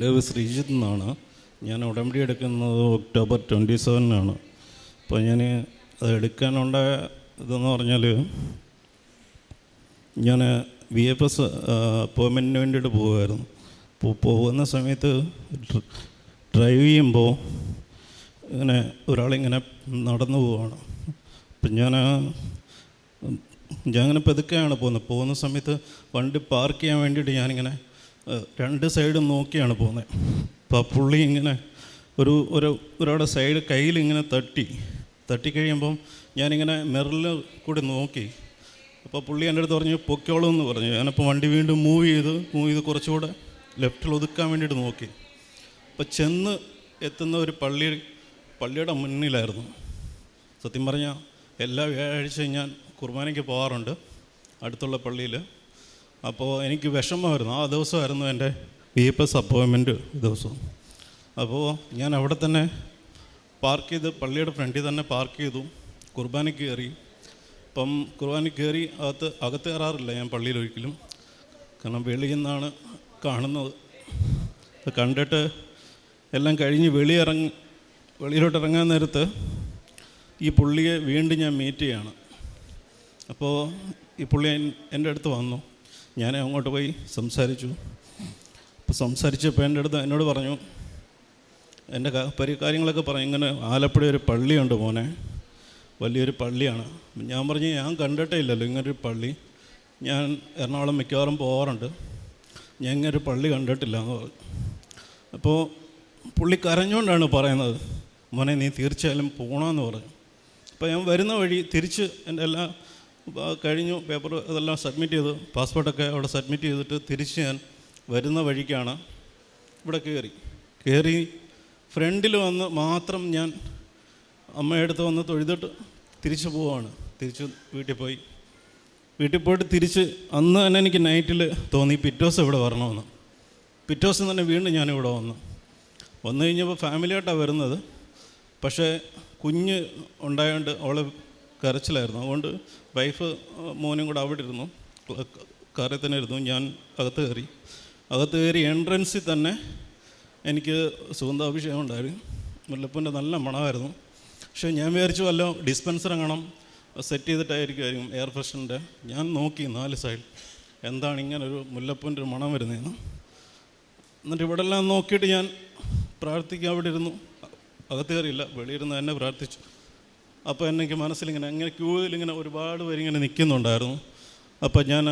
പേര് ശ്രീജിത്ത് എന്നാണ്. ഞാൻ ഉടമ്പടി എടുക്കുന്നത് ഒക്ടോബർ ട്വന്റി സെവനിനാണ്. അപ്പോൾ ഞാൻ അത് എടുക്കാനുണ്ടായ ഇതെന്ന് പറഞ്ഞാൽ ഞാൻ വി എഫ് എസ് അപ്പോയിൻമെന്റിന് വേണ്ടിയിട്ട് പോകുമായിരുന്നു അപ്പോൾ പോകുന്ന സമയത്ത് ഡ്ര- ഡ്രൈവ് ചെയ്യുമ്പോൾ ഇങ്ങനെ ഒരാളിങ്ങനെ നടന്നു പോവാണ്. അപ്പം ഞാൻ ഞാനിങ്ങനെ പതുക്കെയാണ് പോകുന്നത്. പോകുന്ന സമയത്ത് വണ്ടി പാർക്ക് ചെയ്യാൻ വേണ്ടിയിട്ട് ഞാനിങ്ങനെ രണ്ട് സൈഡും നോക്കിയാണ് പോകുന്നത്. അപ്പോൾ പുള്ളി ഇങ്ങനെ ഒരു ഒരു ഒരാളുടെ സൈഡ് കയ്യിൽ ഇങ്ങനെ തട്ടി തട്ടിക്കഴിയുമ്പം ഞാനിങ്ങനെ മെറിൽ കൂടി നോക്കി. അപ്പോൾ പുള്ളി എന്റെ അടുത്ത് പറഞ്ഞു പൊക്കോളൂ എന്ന് പറഞ്ഞു. ഞാനപ്പോൾ വണ്ടി വീണ്ടും മൂവ് ചെയ്ത് മൂവ് ചെയ്ത് കുറച്ചുകൂടെ ലെഫ്റ്റിൽ ഒതുക്കാൻ വേണ്ടിയിട്ട് നോക്കി. അപ്പോൾ ചെന്ന് എത്തുന്ന ഒരു പള്ളി പള്ളിയുടെ മുന്നിലായിരുന്നു. സത്യം പറഞ്ഞാൽ എല്ലാ വ്യാഴാഴ്ചയും ഞാൻ കുർബാനയ്ക്ക് പോകാറുണ്ട് അടുത്തുള്ള പള്ളിയിൽ അപ്പോൾ എനിക്ക് വിഷമമായിരുന്നു. ആ ദിവസമായിരുന്നു എന്റെ ബി എഫ് എസ് അപ്പോയിൻമെന്റ് ദിവസം. അപ്പോൾ ഞാൻ അവിടെ തന്നെ പാർക്ക് ചെയ്ത് പള്ളിയുടെ ഫ്രണ്ടിൽ തന്നെ പാർക്ക് ചെയ്തു. കുർബാനയ്ക്ക് കയറി. അപ്പം കുർബാനയ്ക്ക് കയറി അകത്ത് അകത്ത് കയറാറില്ല ഞാൻ പള്ളിയിൽ ഒരിക്കലും. കാരണം വെളിയിൽ നിന്നാണ് കാണുന്നത്. കണ്ടിട്ട് എല്ലാം കഴിഞ്ഞ് വെളിയിറങ്ങി വെളിയിലോട്ട് ഇറങ്ങാൻ നേരത്ത് ഈ പുള്ളിയെ വീണ്ടും ഞാൻ മീറ്റ് ചെയ്യാണ്. അപ്പോൾ ഈ പുള്ളി എന്റെ അടുത്ത് വന്നു. ഞാൻ അങ്ങോട്ട് പോയി സംസാരിച്ചു. അപ്പോൾ സംസാരിച്ചപ്പോൾ എന്റെ അടുത്ത് എന്നോട് പറഞ്ഞു എന്റെ പരി കാര്യങ്ങളൊക്കെ പറഞ്ഞു ഇങ്ങനെ ആലപ്പുഴ ഒരു പള്ളിയുണ്ട് മോനെ. വലിയൊരു പള്ളിയാണ്. ഞാൻ പറഞ്ഞു ഞാൻ കണ്ടിട്ടേ ഇല്ലല്ലോ ഇങ്ങനൊരു പള്ളി. ഞാൻ എറണാകുളം മിക്കവാറും പോകാറുണ്ട് ഞാൻ ഇങ്ങനൊരു പള്ളി കണ്ടിട്ടില്ല. എന്ന് പറഞ്ഞു അപ്പോൾ പുള്ളി കരഞ്ഞുകൊണ്ടാണ് പറയുന്നത് മോനെ നീ തീർച്ചയായാലും പോകണമെന്ന് പറഞ്ഞു അപ്പോൾ ഞാൻ വരുന്ന വഴി തിരിച്ച് എന്റെ എല്ലാ കഴിഞ്ഞു പേപ്പർ അതെല്ലാം സബ്മിറ്റ് ചെയ്തു. പാസ്പോർട്ടൊക്കെ അവിടെ സബ്മിറ്റ് ചെയ്തിട്ട് തിരിച്ച് ഞാൻ വരുന്ന വഴിക്കാണ് ഇവിടെ കയറി. കയറി ഫ്രണ്ടിൽ വന്ന് മാത്രം ഞാൻ അമ്മയടുത്ത് വന്ന് തൊഴുതിട്ട് തിരിച്ചു പോവാണ്. തിരിച്ച് വീട്ടിൽ പോയി. വീട്ടിൽ പോയിട്ട് തിരിച്ച് അന്ന് തന്നെ എനിക്ക് നൈറ്റിൽ തോന്നി പിറ്റോസ് ഇവിടെ വരണമെന്ന്. പിറ്റോസ് തന്നെ വീണ്ടും ഞാനിവിടെ വന്നു. വന്നു കഴിഞ്ഞപ്പോൾ ഫാമിലിയായിട്ടാണ് വരുന്നത്. പക്ഷേ കുഞ്ഞ് ഉണ്ടായതുകൊണ്ട് അവളെ കരച്ചിലായിരുന്നു. അതുകൊണ്ട് വൈഫ് മോനും കൂടെ അവിടെ ഇരുന്നു. കാറിൽ തന്നെ ഇരുന്നു. ഞാൻ അകത്ത് കയറി. അകത്ത് കയറി എൻട്രൻസിൽ തന്നെ എനിക്ക് സുഗന്ധാഭിഷേകം ഉണ്ടായിരുന്നു മുല്ലപ്പൂന്റെ നല്ല മണമായിരുന്നു. പക്ഷേ ഞാൻ വിചാരിച്ചു വല്ല ഡിസ്പെൻസർ എങ്ങണം സെറ്റ് ചെയ്തിട്ടായിരിക്കും എയർ ഫ്രഷറിന്റെ ഞാൻ നോക്കി നാല് സൈഡ് എന്താണ് ഇങ്ങനെ ഒരു മുല്ലപ്പൂന്റെ ഒരു മണം വരുന്നതെന്ന്. എന്നിട്ട് ഇവിടെ എല്ലാം നോക്കിയിട്ട് ഞാൻ പ്രാർത്ഥിക്കാൻ അവിടെ ഇരുന്നു. അകത്ത് കയറിയില്ല വെളിയിരുന്ന് തന്നെ പ്രാർത്ഥിച്ചു. അപ്പോൾ എനിക്ക് മനസ്സിലിങ്ങനെ അങ്ങനെ ക്യൂവിൽ ഇങ്ങനെ ഒരുപാട് പേരിങ്ങനെ നിൽക്കുന്നുണ്ടായിരുന്നു അപ്പോൾ ഞാൻ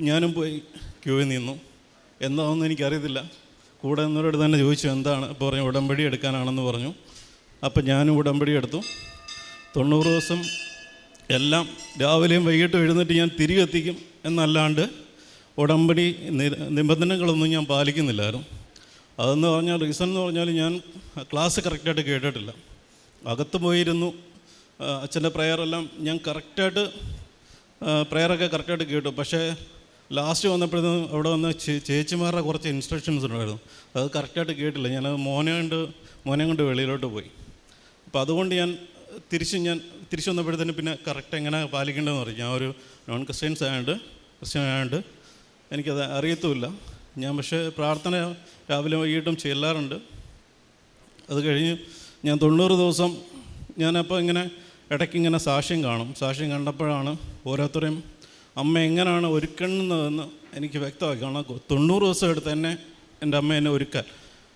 ഞാനും പോയി ക്യൂവിൽ നിന്നു. എന്താണെന്ന് എനിക്കറിയത്തില്ല. കൂടെ നിന്നവരോട് തന്നെ ചോദിച്ചു എന്താണ്? അപ്പോൾ പറഞ്ഞു ഉടമ്പടി എടുക്കാനാണെന്ന് പറഞ്ഞു. അപ്പോൾ ഞാനും ഉടമ്പടി എടുത്തു. തൊണ്ണൂറ് ദിവസം എല്ലാം രാവിലെയും വൈകിട്ടും എഴുന്നേറ്റ് ഞാൻ തിരികെ എത്തിക്കും എന്നല്ലാണ്ട് ഉടമ്പടി നിബന്ധനകളൊന്നും ഞാൻ പാലിക്കുന്നില്ലായിരുന്നു. അതെന്ന് പറഞ്ഞാൽ റീസൺ എന്ന് പറഞ്ഞാൽ ഞാൻ ക്ലാസ് കറക്റ്റായിട്ട് കേട്ടിട്ടില്ല. അകത്ത് പോയിരുന്നു അച്ഛന്റെ പ്രെയറെല്ലാം ഞാൻ കറക്റ്റായിട്ട് പ്രെയറൊക്കെ കറക്റ്റായിട്ട് കേട്ടു. പക്ഷേ ലാസ്റ്റ് വന്നപ്പോഴത്തേക്കും അവിടെ വന്ന് ചേച്ചിമാരുടെ കുറച്ച് ഇൻസ്ട്രക്ഷൻസ് ഉണ്ടായിരുന്നു. അത് കറക്റ്റായിട്ട് കേട്ടില്ല. ഞാൻ മോനെ കൊണ്ട് മോനെ കൊണ്ട് വെളിയിലോട്ട് പോയി. അപ്പോൾ അതുകൊണ്ട് ഞാൻ തിരിച്ച് ഞാൻ തിരിച്ചു വന്നപ്പോഴത്തേനും പിന്നെ കറക്റ്റ് എങ്ങനെ പാലിക്കേണ്ടതെന്ന് പറയും ഞാൻ ഒരു നോൺ ക്രിസ്ത്യൻസ് ആയതുകൊണ്ട് ക്രിസ്ത്യൻ ആയതുകൊണ്ട് എനിക്കത് അറിയത്തുമില്ല. ഞാൻ പക്ഷേ പ്രാർത്ഥന രാവിലെ വൈകിട്ടും ചെല്ലാറുണ്ട്. അത് കഴിഞ്ഞ് ഞാൻ തൊണ്ണൂറ് ദിവസം ഞാനപ്പോൾ ഇങ്ങനെ ഇടയ്ക്ക് ഇങ്ങനെ സാക്ഷ്യം കാണും. സാക്ഷ്യം കണ്ടപ്പോഴാണ് ഓരോരുത്തരെയും അമ്മ എങ്ങനെയാണ് ഒരുക്കുന്നതെന്ന് എനിക്ക് വ്യക്തമാക്കി. കാരണം തൊണ്ണൂറ് ദിവസം എടുത്ത് തന്നെ എന്റെ അമ്മ എന്നെ ഒരുക്കാൻ.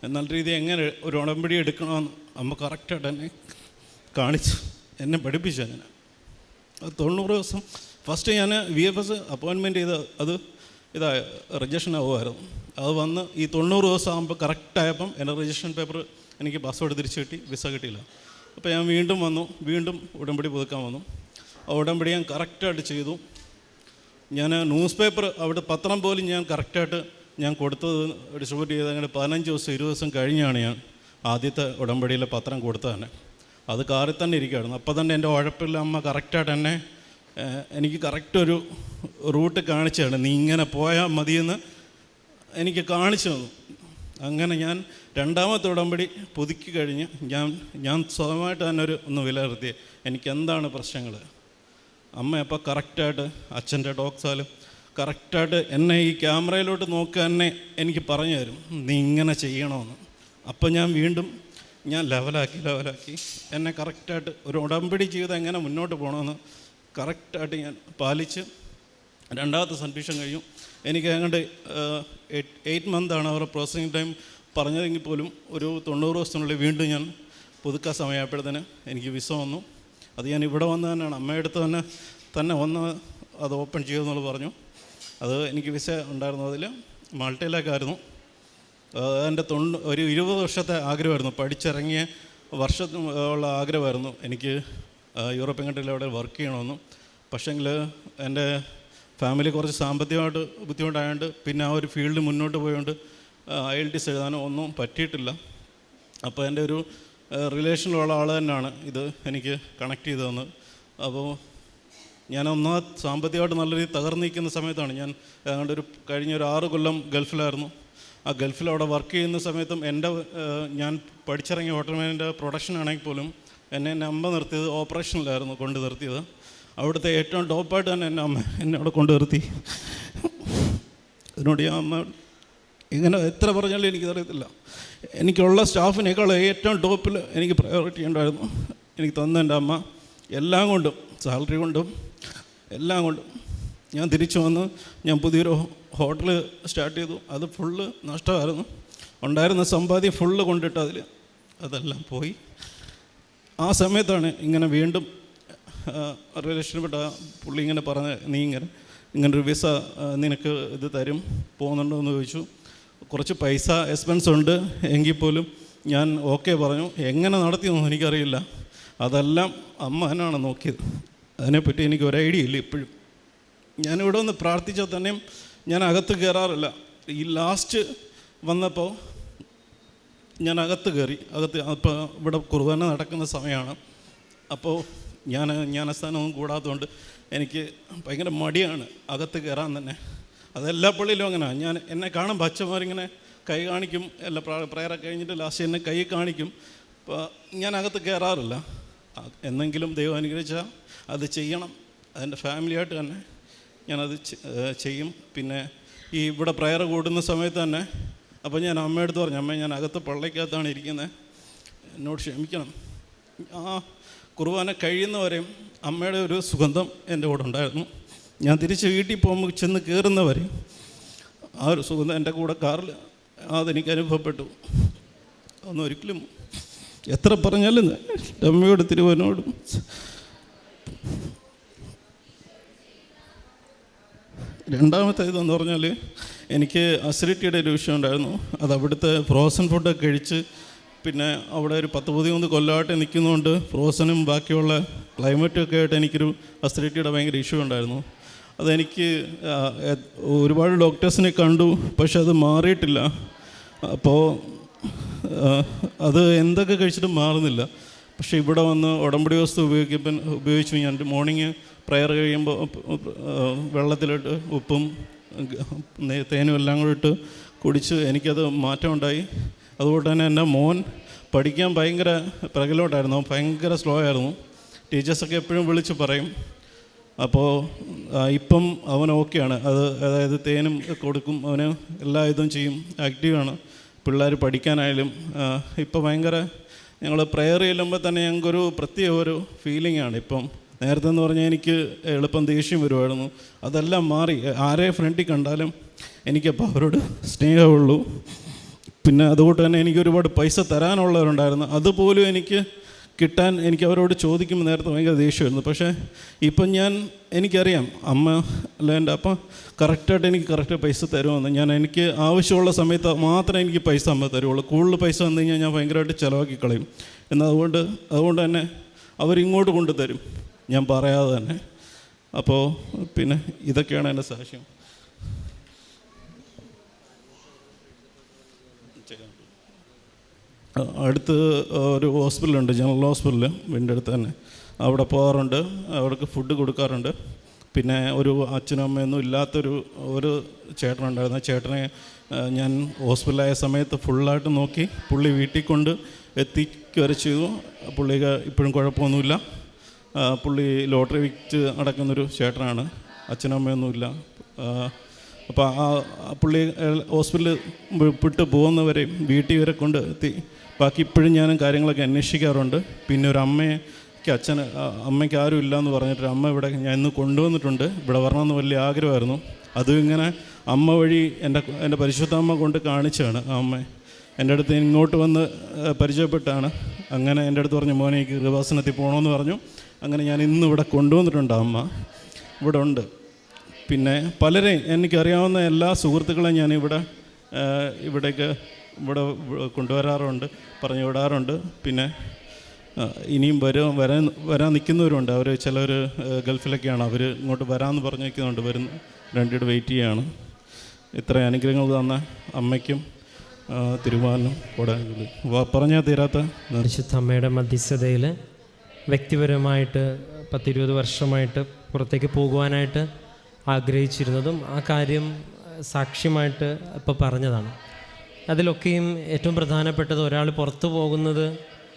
എന്നാൽ രീതി എങ്ങനെ ഒരു ഉടമ്പടി എടുക്കണമെന്ന് അമ്മ കറക്റ്റായിട്ട് എന്നെ കാണിച്ചു എന്നെ പഠിപ്പിച്ചു അങ്ങനെ. അത് തൊണ്ണൂറ് ദിവസം. ഫസ്റ്റ് ഞാൻ വി എഫ് എസ് അപ്പോയിൻമെന്റ് ചെയ്ത് അത് ഇതായ രജിസ്ട്രേഷൻ ആവുമായിരുന്നു. അത് വന്ന് ഈ തൊണ്ണൂറ് ദിവസം ആകുമ്പോൾ കറക്റ്റായപ്പം എന്റെ രജിസ്ട്രേഷൻ പേപ്പർ എനിക്ക് പാസ്വേഡ് തിരിച്ചു കിട്ടി വിസ കിട്ടിയില്ല. അപ്പോൾ ഞാൻ വീണ്ടും വന്നു. വീണ്ടും ഉടമ്പടി പുതുക്കാൻ വന്നു. ആ ഉടമ്പടി ഞാൻ കറക്റ്റായിട്ട് ചെയ്തു. ഞാൻ ന്യൂസ് പേപ്പർ അവിടെ പത്രം പോലും ഞാൻ കറക്റ്റായിട്ട് ഞാൻ കൊടുത്തത് ഡിസ്ട്രിബ്യൂട്ട് ചെയ്ത് അങ്ങനെ പതിനഞ്ച് ദിവസം ഇരുപത് ദിവസം കഴിഞ്ഞാണ് ഞാൻ ആദ്യത്തെ ഉടമ്പടിയിലെ പത്രം കൊടുത്തത് തന്നെ. അത് കാറിൽ തന്നെ ഇരിക്കുകയായിരുന്നു അപ്പോൾ തന്നെ എന്റെ ഉഴപ്പില്ല അമ്മ കറക്റ്റായിട്ട് ഏഹ്, എനിക്ക് കറക്റ്റ് ഒരു റൂട്ട് കാണിച്ചാണ് നീ ഇങ്ങനെ പോയാൽ മതിയെന്ന് എനിക്ക് കാണിച്ചു തന്നു. അങ്ങനെ ഞാൻ രണ്ടാമത്തെ ഉടമ്പടി പുതുക്കി കഴിഞ്ഞ് ഞാൻ ഞാൻ സ്വന്തമായിട്ട് തന്നെ ഒരു ഒന്ന് വിലയിരുത്തി. എനിക്ക് എന്താണ് പ്രശ്നങ്ങൾ അമ്മ അപ്പോൾ കറക്റ്റായിട്ട് അച്ഛന്റെ ഡോക്സാലും കറക്റ്റായിട്ട് എന്നെ ഈ ക്യാമറയിലോട്ട് നോക്കുക തന്നെ എനിക്ക് പറഞ്ഞു തരും. നീ ഇങ്ങനെ ചെയ്യണമെന്ന് അപ്പം ഞാൻ വീണ്ടും ഞാൻ ലെവലാക്കി ലെവലാക്കി എന്നെ കറക്റ്റായിട്ട് ഒരു ഉടമ്പടി ജീവിതം എങ്ങനെ മുന്നോട്ട് പോകണമെന്ന് കറക്റ്റായിട്ട് ഞാൻ പാലിച്ച് രണ്ടാമത്തെ സബ്മിഷൻ കഴിഞ്ഞു. എനിക്ക് അങ്ങോട്ട് എയ്റ്റ് മന്താണ് അവരുടെ പ്രോസസ്സിങ് ടൈം പറഞ്ഞതെങ്കിൽ പോലും ഒരു തൊണ്ണൂറ് ദിവസത്തിനുള്ളിൽ വീണ്ടും ഞാൻ പുതുക്കാൻ സമയമായപ്പോഴത്തേന് എനിക്ക് വിസ വന്നു. അത് ഞാൻ ഇവിടെ വന്ന് തന്നെയാണ്. അമ്മയടുത്ത് തന്നെ തന്നെ വന്ന് അത് ഓപ്പൺ ചെയ്യുമെന്നുള്ളത് പറഞ്ഞു. അത് എനിക്ക് വിസ ഉണ്ടായിരുന്നു. അതിൽ മാൾട്ടയിലേക്കായിരുന്നു. എന്റെ തൊണ്ണൂ ഒരു ഇരുപത് വർഷത്തെ ആഗ്രഹമായിരുന്നു. പഠിച്ചിറങ്ങിയ വർഷത്തിൽ ഉള്ള ആഗ്രഹമായിരുന്നു. എനിക്ക് യൂറോപ്യൻ കൺട്രിയിൽ അവിടെ വർക്ക് ചെയ്യണമെന്നും. പക്ഷേങ്കിൽ എന്റെ ഫാമിലി കുറച്ച് സാമ്പത്തികമായിട്ട് ബുദ്ധിമുട്ടായതുകൊണ്ട് പിന്നെ ആ ഒരു ഫീൽഡ് മുന്നോട്ട് പോയതുകൊണ്ട് ഐ എൽ ടി എഴുതാനോ ഒന്നും പറ്റിയിട്ടില്ല. അപ്പോൾ എന്റെ ഒരു റിലേഷനിലുള്ള ആൾ തന്നെയാണ് ഇത് എനിക്ക് കണക്ട് ചെയ്ത് തന്നത് അപ്പോൾ ഞാൻ ഒന്നാ സാമ്പത്തികമായിട്ട് നല്ല രീതിയിൽ തകർന്നു നിൽക്കുന്ന സമയത്താണ് ഞാൻ ഏതാണ്ട് ഒരു കഴിഞ്ഞ ഒരു ആറ് കൊല്ലം ഗൾഫിലായിരുന്നു. ആ ഗൾഫിൽ അവിടെ വർക്ക് ചെയ്യുന്ന സമയത്തും എന്റെ ഞാൻ പഠിച്ചിറങ്ങിയ ഹോട്ടൽ ഹോട്ടൽമാന്റെ പ്രൊഡക്ഷൻ ആണെങ്കിൽ പോലും എന്നെ നമ്പ നിർത്തിയത് ഓപ്പറേഷനിലായിരുന്നു കൊണ്ട് നിർത്തിയത്. അവിടുത്തെ ഏറ്റവും ടോപ്പായിട്ട് തന്നെ എന്റെ അമ്മ എന്നെ അവിടെ കൊണ്ടു നിർത്തി അതിനോട് ഞാൻ അമ്മ ഇങ്ങനെ എത്ര പറഞ്ഞാലും എനിക്കതറിയത്തില്ല എനിക്കുള്ള സ്റ്റാഫിനേക്കാൾ ഏറ്റവും ടോപ്പിൽ എനിക്ക് പ്രയോറിറ്റി ഉണ്ടായിരുന്നു. എനിക്ക് തന്ന എന്റെ അമ്മ എല്ലാം കൊണ്ടും സാലറി കൊണ്ടും എല്ലാം കൊണ്ടും. ഞാൻ തിരിച്ചു വന്ന് ഞാൻ പുതിയൊരു ഹോട്ടൽ സ്റ്റാർട്ട് ചെയ്തു. അത് ഫുള്ള് നഷ്ടമായിരുന്നു. ഉണ്ടായിരുന്ന സമ്പാദ്യം ഫുള്ള് കൊണ്ടിട്ട് അതിൽ അതെല്ലാം പോയി. ആ സമയത്താണ് ഇങ്ങനെ വീണ്ടും റിലേഷൻപ്പെട്ട പുള്ളി ഇങ്ങനെ പറഞ്ഞ നീ ഇങ്ങനെ ഇങ്ങനെ ഒരു വിസ നിനക്ക് ഇത് തരും പോകുന്നുണ്ടോ? എന്ന് ചോദിച്ചു. കുറച്ച് പൈസ എക്സ്പെൻസ് ഉണ്ട്. എങ്കിൽ പോലും ഞാൻ ഓക്കെ പറഞ്ഞു. എങ്ങനെ നടത്തിയെന്നൊന്നും എനിക്കറിയില്ല. അതെല്ലാം അമ്മ എന്നാണ് നോക്കിയത്. അതിനെപ്പറ്റി എനിക്ക് ഒരു ഐഡിയ ഇല്ല ഇപ്പോഴും. ഞാൻ ഞാനിവിടെ ഒന്ന് പ്രാർത്ഥിച്ചാൽ തന്നെയും ഞാൻ അകത്ത് കയറാറില്ല. ഈ ലാസ്റ്റ് വന്നപ്പോൾ ഞാൻ അകത്ത് കയറി. അകത്ത് അപ്പോൾ ഇവിടെ കുർബാന നടക്കുന്ന സമയമാണ്. അപ്പോൾ ഞാൻ ജ്ഞാനസ്ഥാനവും കൂടാത്തതുകൊണ്ട് എനിക്ക് ഭയങ്കര മടിയാണ് അകത്ത് കയറാൻ തന്നെ. അതെല്ലാ പള്ളിയിലും അങ്ങനെ. ഞാൻ എന്നെ കാണുമ്പോൾ അച്ഛന്മാരിങ്ങനെ കൈ കാണിക്കും എല്ലാ പ്രയറൊക്കെ കഴിഞ്ഞിട്ട് ലാസ്റ്റ് എന്നെ കൈ കാണിക്കും. അപ്പോൾ ഞാൻ അകത്ത് കയറാറില്ല. എന്നെങ്കിലും ദൈവം അനുഗ്രഹിച്ചാൽ അത് ചെയ്യണം. അതിന്റെ ഫാമിലിയായിട്ട് തന്നെ ഞാനത് ചെയ്യും. പിന്നെ ഈ ഇവിടെ പ്രയർ കൂടുന്ന സമയത്ത് തന്നെ അപ്പോൾ ഞാൻ അമ്മയടുത്ത് പറഞ്ഞു അമ്മ ഞാൻ അകത്ത് പള്ളിക്കകത്താണ് ഇരിക്കുന്നത് എന്നോട് ക്ഷമിക്കണം. ആ കുർബാന കഴിയുന്നവരെയും അമ്മയുടെ ഒരു സുഗന്ധം എന്റെ കൂടെ ഉണ്ടായിരുന്നു. ഞാൻ തിരിച്ച് വീട്ടിൽ പോകുമ്പോൾ ചെന്ന് കയറുന്നവരെയും ആ ഒരു സുഗന്ധം എന്റെ കൂടെ കാറിൽ അതെനിക്ക് അനുഭവപ്പെട്ടു. അതൊന്നും ഒരിക്കലും എത്ര പറഞ്ഞാലും അമ്മയോട് തിരുവനോടും രണ്ടാമത്തെ ഇതെന്ന് പറഞ്ഞാൽ എനിക്ക് അസിഡിറ്റിയുടെ ഒരു വിഷയം ഉണ്ടായിരുന്നു. അത് അവിടുത്തെ ഫ്രോസൺ ഫുഡൊക്കെ കഴിച്ച് പിന്നെ അവിടെ ഒരു പത്ത് പതിമൂന്ന് കൊല്ലമായിട്ട് നിൽക്കുന്നതുകൊണ്ട് ഫ്രോസനും ബാക്കിയുള്ള ക്ലൈമറ്റും ഒക്കെ ആയിട്ട് എനിക്കൊരു അസിഡിറ്റിയുടെ ഭയങ്കര ഇഷ്യൂ ഉണ്ടായിരുന്നു. അതെനിക്ക് ഒരുപാട് ഡോക്ടേഴ്സിനെ കണ്ടു പക്ഷെ അത് മാറിയിട്ടില്ല. അപ്പോൾ അത് എന്തൊക്കെ കഴിച്ചിട്ടും മാറുന്നില്ല. പക്ഷേ ഇവിടെ വന്ന് ഉടമ്പടി വസ്തു ഉപയോഗിക്കുമ്പോൾ ഉപയോഗിച്ചു ഞാൻ മോർണിംഗ് പ്രയർ കഴിയുമ്പോൾ വെള്ളത്തിലിട്ട് ഉപ്പും തേനും എല്ലാം കൂടി ഇട്ട് കുടിച്ച് എനിക്കത് മാറ്റമുണ്ടായി. അതുകൊണ്ട് തന്നെ എന്റെ മോൻ പഠിക്കാൻ ഭയങ്കര പ്രകലോട്ടായിരുന്നു. ഭയങ്കര സ്ലോ ആയിരുന്നു. ടീച്ചേഴ്സൊക്കെ എപ്പോഴും വിളിച്ച് പറയും അപ്പോൾ ഇപ്പം അവൻ ഓക്കെയാണ് അത് അതായത് തേനും കൊടുക്കും. അവന് എല്ലാ ഇതും ചെയ്യും. ആക്റ്റീവാണ് പിള്ളേർ പഠിക്കാനായാലും ഇപ്പം ഭയങ്കര ഞങ്ങൾ പ്രെയർ ചെല്ലുമ്പോൾ തന്നെ ഞങ്ങൾക്കൊരു പ്രത്യേക ഒരു ഫീലിംഗ് ആണ്. ഇപ്പം നേരത്തെ എന്ന് പറഞ്ഞാൽ എനിക്ക് എളുപ്പം ദേഷ്യം വരുമായിരുന്നു അതെല്ലാം മാറി. ആരെ ഫ്രണ്ടിൽ കണ്ടാലും എനിക്കപ്പോൾ അവരോട് സ്നേഹമുള്ളൂ. പിന്നെ അതുകൊണ്ട് തന്നെ എനിക്ക് ഒരുപാട് പൈസ തരാനുള്ളവരുണ്ടായിരുന്നു. അതുപോലും എനിക്ക് കിട്ടാൻ എനിക്ക് അവരോട് ചോദിക്കുമ്പോൾ നേരത്തെ ഭയങ്കര ദേഷ്യമായിരുന്നു. പക്ഷേ ഇപ്പം ഞാൻ എനിക്കറിയാം അമ്മ അല്ല എന്റെ അപ്പം കറക്റ്റായിട്ട് എനിക്ക് കറക്റ്റ് പൈസ തരുമെന്ന്. ഞാൻ എനിക്ക് ആവശ്യമുള്ള സമയത്ത് മാത്രമേ എനിക്ക് പൈസ അമ്മ തരുള്ളൂ. കൂടുതൽ പൈസ വന്നു കഴിഞ്ഞാൽ ഞാൻ ഭയങ്കരമായിട്ട് ചിലവാക്കി കളയും. എന്നാൽ അതുകൊണ്ട് അതുകൊണ്ട് തന്നെ അവരിങ്ങോട്ട് കൊണ്ടുതരും. ഞാൻ പറയാതെ തന്നെ. അപ്പോൾ പിന്നെ ഇതൊക്കെയാണ് എന്റെ സാക്ഷ്യം. അടുത്ത് ഒരു ഹോസ്പിറ്റലുണ്ട് ജനറൽ ഹോസ്പിറ്റൽ വീടിന്റെ അടുത്ത് തന്നെ. അവിടെ പോകാറുണ്ട് അവർക്ക് ഫുഡ് കൊടുക്കാറുണ്ട്. പിന്നെ ഒരു അച്ഛനും അമ്മയൊന്നും ഇല്ലാത്തൊരു ഒരു ചേട്ടനുണ്ടായിരുന്നു ആ ചേട്ടനെ ഞാൻ ഹോസ്പിറ്റലായ സമയത്ത് ഫുള്ളായിട്ട് നോക്കി പുള്ളി വീട്ടിൽ കൊണ്ട് എത്തിക്കുവരെ ചെയ്തു. പുള്ളിക്ക് ഇപ്പോഴും കുഴപ്പമൊന്നുമില്ല. പുള്ളി ലോട്ടറി വിറ്റ് നടക്കുന്നൊരു ചേട്ടനാണ്. അച്ഛനും അമ്മയൊന്നുമില്ല. അപ്പോൾ ആ പുള്ളി ഹോസ്പിറ്റലിൽ വിട്ട് പോകുന്നവരെയും വീട്ടിൽ വരെ കൊണ്ട് എത്തി. ബാക്കി ഇപ്പോഴും ഞാനും കാര്യങ്ങളൊക്കെ അന്വേഷിക്കാറുണ്ട്. പിന്നെ ഒരു അമ്മയ്ക്ക് അച്ഛന് അമ്മയ്ക്ക് ആരും ഇല്ലയെന്ന് പറഞ്ഞിട്ട് അമ്മ ഇവിടെ ഞാൻ ഇന്ന് കൊണ്ടുവന്നിട്ടുണ്ട്. ഇവിടെ വരണമെന്ന് വലിയ ആഗ്രഹമായിരുന്നു. അതും ഇങ്ങനെ അമ്മ വഴി എന്റെ എന്റെ പരിശുദ്ധ അമ്മ കൊണ്ട് കാണിച്ചാണ് ആ അമ്മ. എന്റെ അടുത്ത് ഇങ്ങോട്ട് വന്ന് പരിചയപ്പെട്ടാണ്. അങ്ങനെ എന്റെ അടുത്ത് പറഞ്ഞു മോനെ ഈ കൃപാസനത്തിൽ പോകണമെന്ന് പറഞ്ഞു. അങ്ങനെ ഞാൻ ഇന്ന് ഇവിടെ കൊണ്ടുവന്നിട്ടുണ്ട് അമ്മ. ഇവിടെ ഉണ്ട്. പിന്നെ പലരെയും എനിക്കറിയാവുന്ന എല്ലാ സുഹൃത്തുക്കളെയും ഞാൻ ഇവിടെ ഇവിടേക്ക് ഇവിടെ കൊണ്ടുവരാറുണ്ട് പറഞ്ഞു വിടാറുണ്ട്. പിന്നെ ഇനിയും വരും വരാൻ വരാൻ നിൽക്കുന്നവരുണ്ട്. അവർ ചിലർ ഗൾഫിലൊക്കെയാണ്. അവർ ഇങ്ങോട്ട് വരാമെന്ന് പറഞ്ഞു നിൽക്കുന്നുണ്ട് വരുന്ന രണ്ടിട്ട് വെയിറ്റ് ചെയ്യാണ്. ഇത്ര അനുഗ്രഹങ്ങൾ തന്ന അമ്മയ്ക്കും തിരുവാനും കൂടെ പറഞ്ഞാൽ തീരാത്ത. പരിശുദ്ധ അമ്മയുടെ മധ്യസ്ഥതയിൽ വ്യക്തിപരമായിട്ട് പത്തിരുപത് വർഷമായിട്ട് പുറത്തേക്ക് പോകുവാനായിട്ട് ആഗ്രഹിച്ചിരുന്നതും ആ കാര്യം സാക്ഷ്യമായിട്ട് ഇപ്പോൾ പറഞ്ഞതാണ്. അതിലൊക്കെയും ഏറ്റവും പ്രധാനപ്പെട്ടത് ഒരാൾ പുറത്തു പോകുന്നത്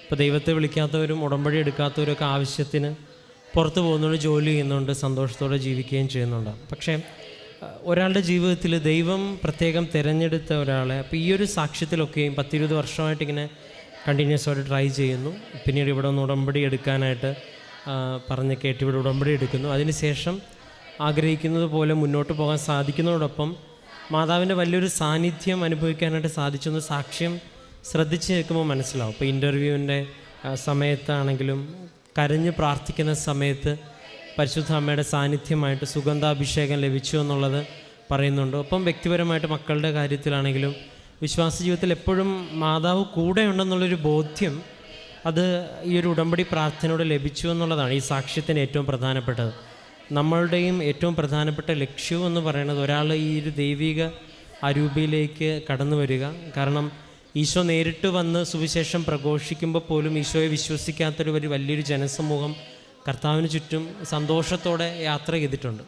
ഇപ്പോൾ ദൈവത്തെ വിളിക്കാത്തവരും ഉടമ്പടി എടുക്കാത്തവരും ഒക്കെ ആവശ്യത്തിന് പുറത്ത് പോകുന്നുണ്ട് ജോലി ചെയ്യുന്നുണ്ട് സന്തോഷത്തോടെ ജീവിക്കുകയും ചെയ്യുന്നുണ്ട്. പക്ഷേ ഒരാളുടെ ജീവിതത്തിൽ ദൈവം പ്രത്യേകം തിരഞ്ഞെടുത്ത ഒരാളെ അപ്പോൾ ഈ ഒരു സാക്ഷ്യത്തിലൊക്കെയും പത്തിരുപത് വർഷമായിട്ട് ഇങ്ങനെ കണ്ടിന്യൂസ് ആയിട്ട് ട്രൈ ചെയ്യുന്നു. പിന്നീട് ഇവിടെ ഒന്ന് ഉടമ്പടി എടുക്കാനായിട്ട് പറഞ്ഞ് കേട്ട് ഇവിടെ ഉടമ്പടി എടുക്കുന്നു. അതിനുശേഷം ആഗ്രഹിക്കുന്നത് പോലെ മുന്നോട്ട് പോകാൻ സാധിക്കുന്നതോടൊപ്പം മാതാവിന്റെ വലിയൊരു സാന്നിധ്യം അനുഭവിക്കാനായിട്ട് സാധിച്ചെന്ന് സാക്ഷ്യം ശ്രദ്ധിച്ച് നിൽക്കുമ്പോൾ മനസ്സിലാവും. ഇപ്പോൾ ഇന്റർവ്യൂവിന്റെ സമയത്താണെങ്കിലും കരഞ്ഞ് പ്രാർത്ഥിക്കുന്ന സമയത്ത് പരിശുദ്ധ അമ്മയുടെ സാന്നിധ്യമായിട്ട് സുഗന്ധാഭിഷേകം ലഭിച്ചു എന്നുള്ളത് പറയുന്നുണ്ട്. ഒപ്പം വ്യക്തിപരമായിട്ട് മക്കളുടെ കാര്യത്തിലാണെങ്കിലും വിശ്വാസ ജീവിതത്തിൽ എപ്പോഴും മാതാവ് കൂടെ ഉണ്ടെന്നുള്ളൊരു ബോധ്യം അത് ഈ ഒരു ഉടമ്പടി പ്രാർത്ഥനയോട് ലഭിച്ചു എന്നുള്ളതാണ് ഈ സാക്ഷ്യത്തിന് ഏറ്റവും പ്രധാനപ്പെട്ടത്. നമ്മളുടെയും ഏറ്റവും പ്രധാനപ്പെട്ട ലക്ഷ്യം എന്ന് പറയുന്നത് ഒരാൾ ഈ ഒരു ദൈവിക അരൂപിയിലേക്ക് കടന്നു വരിക. കാരണം ഈശോ നേരിട്ട് വന്ന് സുവിശേഷം പ്രഘോഷിക്കുമ്പോൾ പോലും ഈശോയെ വിശ്വസിക്കാത്തൊരു ഒരു വലിയൊരു ജനസമൂഹം കർത്താവിന് ചുറ്റും സന്തോഷത്തോടെ യാത്ര ചെയ്തിട്ടുണ്ട്.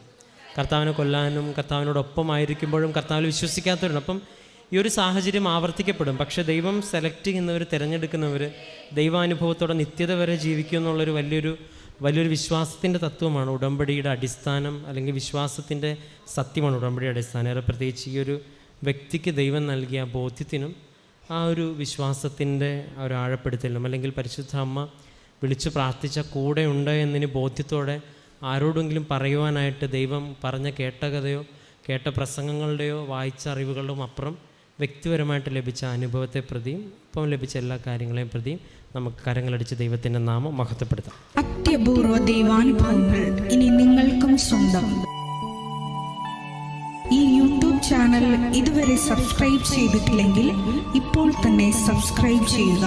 കർത്താവിനെ കൊല്ലാനും കർത്താവിനോടൊപ്പം ആയിരിക്കുമ്പോഴും കർത്താവിൽ വിശ്വസിക്കാത്തവരുണ്ട്. അപ്പം ഈ ഒരു സാഹചര്യം ആവർത്തിക്കപ്പെടും. പക്ഷേ ദൈവം സെലക്ട് ചെയ്യുന്നവർ തിരഞ്ഞെടുക്കുന്നവർ ദൈവാനുഭവത്തോടെ നിത്യത വരെ ജീവിക്കും എന്നുള്ളൊരു വലിയൊരു വലിയൊരു വിശ്വാസത്തിന്റെ തത്വമാണ്. ഉടമ്പടിയുടെ അടിസ്ഥാനം അല്ലെങ്കിൽ വിശ്വാസത്തിന്റെ സത്യമാണ് ഉടമ്പടിയുടെ അടിസ്ഥാനം. ഏറെ പ്രത്യേകിച്ച് ഈ ഒരു വ്യക്തിക്ക് ദൈവം നൽകിയ ബോധ്യത്തിനും ആ ഒരു വിശ്വാസത്തിന്റെ ഒരു ആഴപ്പെടുത്തലിനും അല്ലെങ്കിൽ പരിശുദ്ധ അമ്മ വിളിച്ച് പ്രാർത്ഥിച്ച കൂടെ ഉണ്ട് എന്നതിന് ബോധ്യത്തോടെ ആരോടെങ്കിലും പറയുവാനായിട്ട് ദൈവം പറഞ്ഞ കേട്ട കഥയോ കേട്ട പ്രസംഗങ്ങളുടെയോ വായിച്ച അറിവുകളുടെയും അപ്പുറം വ്യക്തിപരമായിട്ട് ലഭിച്ച അനുഭവത്തെ പ്രതിയും ഇപ്പം ലഭിച്ച എല്ലാ കാര്യങ്ങളെയും പ്രതിയും നമുക്ക് കരങ്ങളടിച്ച് ദൈവത്തിന്റെ നാമം മഹത്വപ്പെടുത്താം. അത്യപൂർവ ദൈവാനുഭവങ്ങൾ ഇനി നിങ്ങൾക്കും സ്വന്തം. ഈ യൂട്യൂബ് ചാനൽ ഇതുവരെ സബ്സ്ക്രൈബ് ചെയ്തിട്ടില്ലെങ്കിൽ ഇപ്പോൾ തന്നെ സബ്സ്ക്രൈബ് ചെയ്യുക.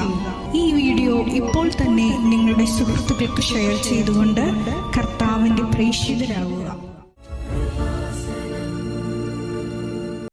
ഈ വീഡിയോ ഇപ്പോൾ തന്നെ നിങ്ങളുടെ സുഹൃത്തുക്കൾക്ക് ഷെയർ ചെയ്തുകൊണ്ട് കർത്താവിന്റെ പ്രേക്ഷിതരാകുക